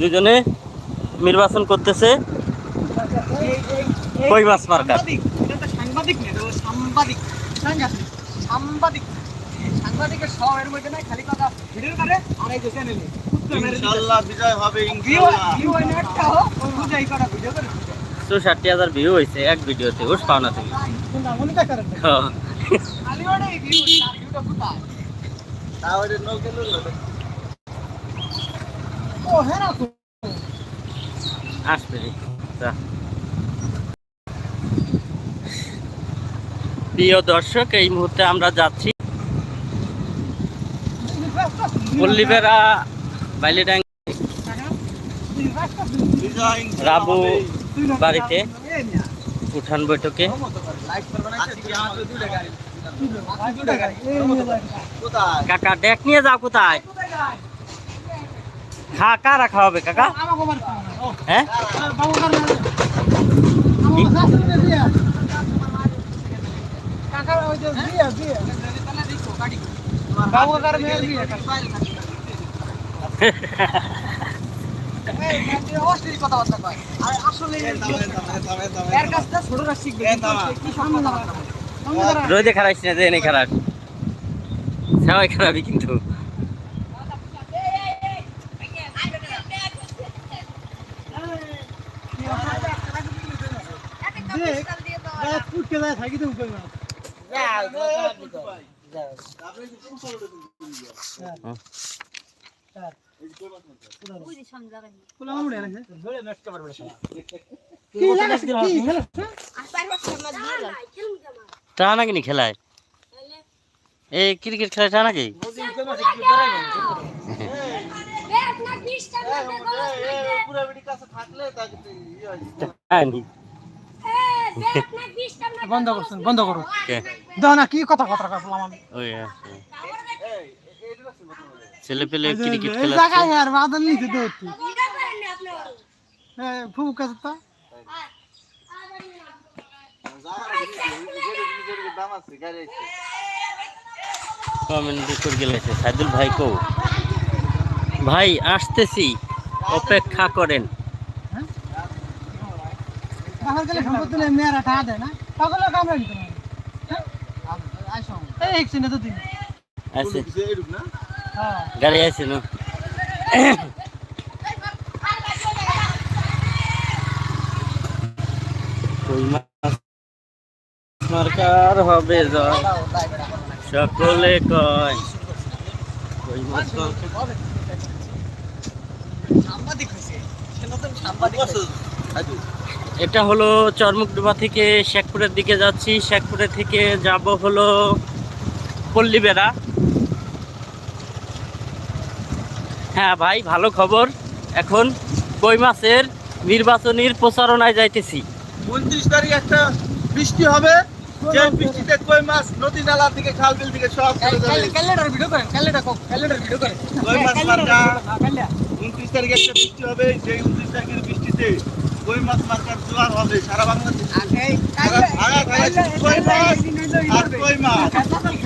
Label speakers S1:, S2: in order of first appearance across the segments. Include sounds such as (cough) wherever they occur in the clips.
S1: দুজনে নির্বাচন করতেছে। কই মাছ মার্কা?
S2: সাংবাদিক সাংবাদিক না এটা হলো সাংবাদিক। সাংবাদিকের সব এর মধ্যে নাই খালি কথা ভিডিও করে আর এই যে চ্যানেলে
S3: ইনশাআল্লাহ বিজয় হবে ইনশাআল্লাহ
S2: ভিউ হয় না একটা হোক বুঝাই করা ভিডিও করে
S1: চৌষট্টি হাজার ভিউ হয়েছে এক ভিডিওতে ওস পাও না তুমি।
S2: তোমরা কা করেন। খালি ওরে ভিউ আর ভিউটা কোথায়?
S3: তাহলে নৌকে লুলো
S1: যা। প্রিয় দর্শক, এই মুহূর্তে আমরা যাচ্ছি পল্লীবেড়া বাইলিডাং রাবু বাড়িতে উঠান বৈঠকে। কাকা ডেক নিয়ে যাও কোথায়? খা কারা খাওয়াবে কাকা? হ্যাঁ?
S2: কি। (laughs)
S1: রোদে খারাইছি না যে এনে খারাপ সবাই খারাপই কিন্তু। তা নাকি নি খেলায় এই ক্রিকেট খেলায় তা নাকি
S3: পুরো বিডি কাছে থাকলে তাকে ইয়ে হয়
S1: হ্যাঁ, নি। (laughs)
S2: বন্ধ করছেন বন্ধ করো
S1: কে?
S2: দাও না কি কথা কথা বললাম আমি।
S1: ওই ছেলে পেলে ক্রিকেট
S2: আর বাদল নিতে দৌড়তি হ্যাঁ কাছে তো
S3: দাম আছে গাড়ি আছে
S1: কমেন্ট করে গেলেছে। সাইদুল ভাই কো ভাই আসতেছি। অপেক্ষা করেন।
S2: বাহার গেলে সম্পত্তি নেই মেয়েরা টাকা দেয় না। পাগল কামড়া দিতে এই এক তো দিন।
S1: আছে।
S3: এরকম না?
S2: হ্যাঁ।
S1: গাড়ি আছে না। কই হবে সকলে কয়
S2: সাংবাদিক হয়েছে। সে নতুন সাংবাদিক।
S1: এটা হলো চরমুকডুবা থেকে শেখপুরের দিকে যাচ্ছি। শেখপুরের থেকে যাব হলো পল্লীবেড়া। হ্যাঁ ভাই ভালো খবর। এখন কই মাছের নির্বাচনীর প্রচারণায় যাইতেছি।
S3: উনত্রিশ তারিখ একটা বৃষ্টি হবে। যে বৃষ্টিতে কই মাছ নদী নালা থেকে খাল বিল থেকে সব চলে যাবে।
S2: ক্যালে- ক্যালেন্ডার ভিডিও করেন ক্যালেন্ডার ক্যালেন্ডার ভিডিও করেন।
S3: কই মাছ
S2: ক্যালেন্ডার
S3: মার্কা।
S2: Video, calendar.
S3: উনত্রিশ তারিখে একটা বৃষ্টি হবে সেই উনত্রিশ তারিখের বৃষ্টিতে। কই মাছ জোয়ার হবে? সারা বাংলাদেশ।
S2: আগে
S3: আগা- আগা- আগা-
S2: ক্যালে-
S3: কই মাছ?
S2: একদিন হইল ই
S3: আর কই মাছ?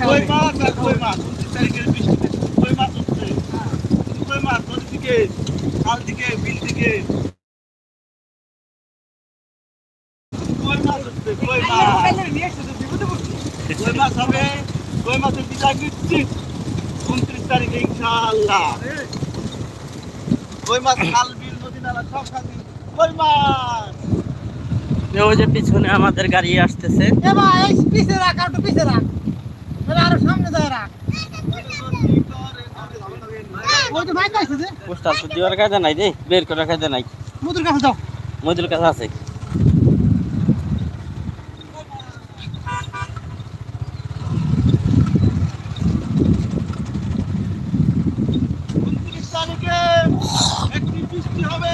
S3: কই মাছ আর কই মাছ? উনত্রিশ তারিখের বৃষ্টিতে কই মাছ হচ্ছে কই মাছ? নদী থেকে খাল থেকে বিল থেকে কই মাছ হচ্ছে কই মাছ? কই মাছ হবে? কই মাছের বিচার নিশ্চিত উনত্রিশ তারিখে ইনশাআল্লাহ। কই মাছ? খাল বিল নদী নালা সব খাবি কই মাছ
S1: ওই যে পিছনে আমাদের গাড়ি আসতেছে
S2: এ ভাই, পিছে রাখ, একটু পিছে রাখ। এবার আরও সামনে যায় রাখ। ওই তো ভাই পাইছে যে,
S1: পোস্টার তো দেওয়ার কায়দা নাই রে বের করার কায়দা নাই
S2: মধুর কাছে যাও।
S1: মজুর কাছে আছে
S3: হবে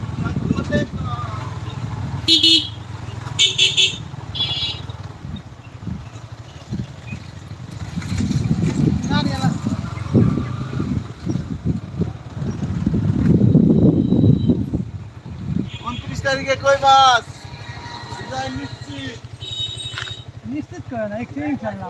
S4: তারিখে কই মাছ? নিশ্চিত।
S2: নিশ্চিত করে না একটু ইনশাল্লাহ।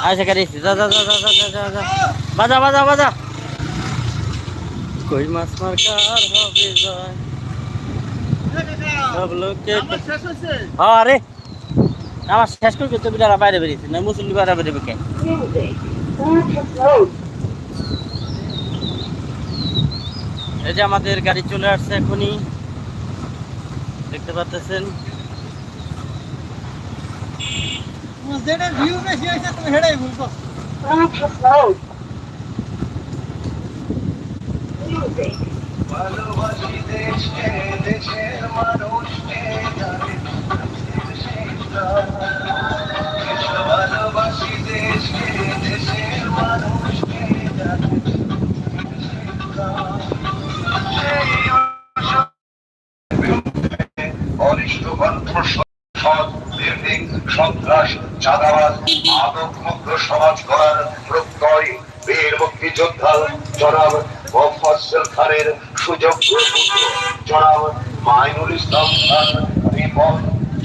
S1: আচ্ছা কাটিস যা যা যা যা যা বাজা বাজা বাজা। কই মাছ মারটার হবে জয়। সব লোকে হ্যাঁ, আরে। আমার শেষ করে তো বিড়ারা বাইরে বেরিয়েছে না মুসল্লি বাইরে বেরিয়ে কে? এই যে আমাদের গাড়ি চলে আসছে এখনই। দেখতে পাচ্ছেন?
S2: যেটা ভিউ বেশি হয়েছে তুমি হেডাই ভুল করছ
S4: ভালোবাসি দেশকে দেশের মানুষকে সমাজ গড়ার প্রত্যয় বীর মুক্তিযোদ্ধা জনাব মোফাজ্জল খানের সুযোগ্য পুত্র জনাব মাইনুল ইসলাম খান রিপন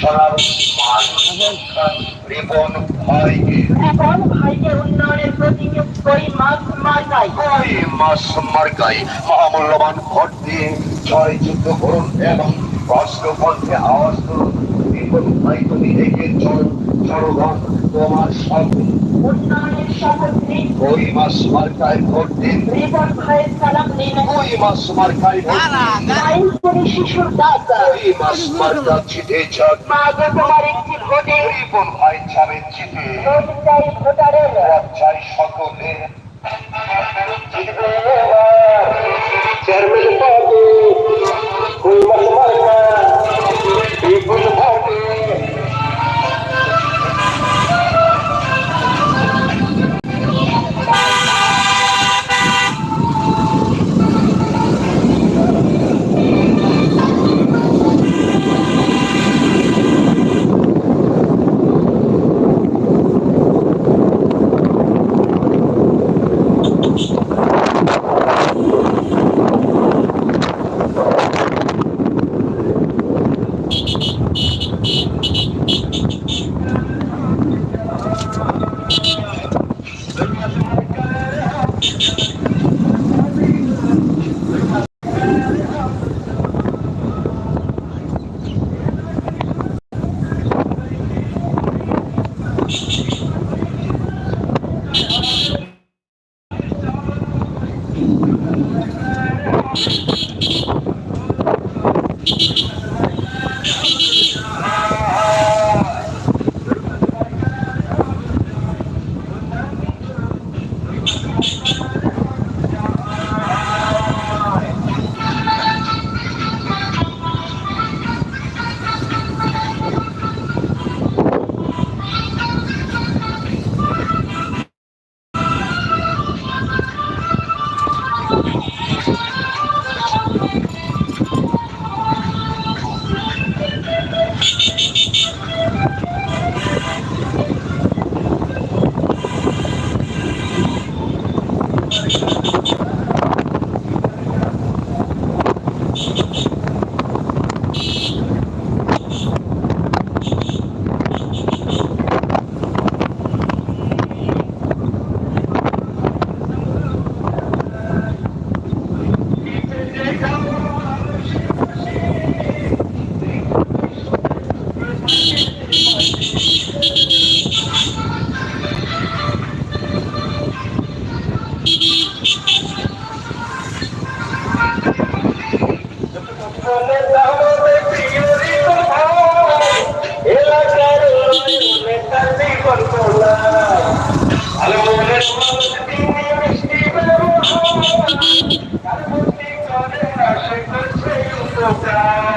S4: জনাব মাইনুল খান রিপন ভাইকে।
S5: এখন ভাইকে উন্নয়নের প্রতিনিয়োগ করি মাছ মার্কাই
S4: ওই মাস মার্কাই মহামূল্যবান ভোট দিয়ে যুদ্ধ করুন এবং রাষ্ট্রপন্থে আওয়াজ করুন রিপন ভাই তুমি এগিয়ে চল জনগণ তোমার সাথে
S5: উন্নয়নের শপথ নিন।
S4: ওই মাস মার্কায় ভোট দিন।
S5: রিপন ভাইয়ের সালাম নিন।
S4: ওই মাস মার্কায় ভোট দিন।
S5: আইন করে শিশুর দাতা।
S4: ওই মাস মার্কা জিতে যাক
S5: মা গো তোমার একটি ভোটে।
S4: রিপন ভাই যাবে জিতে
S5: ভোট চাই ভোটারের।
S4: ভোট চাই সকলে। চেয়ারম্যান বাবু ওই মাস Thank (laughs) you. Voltar.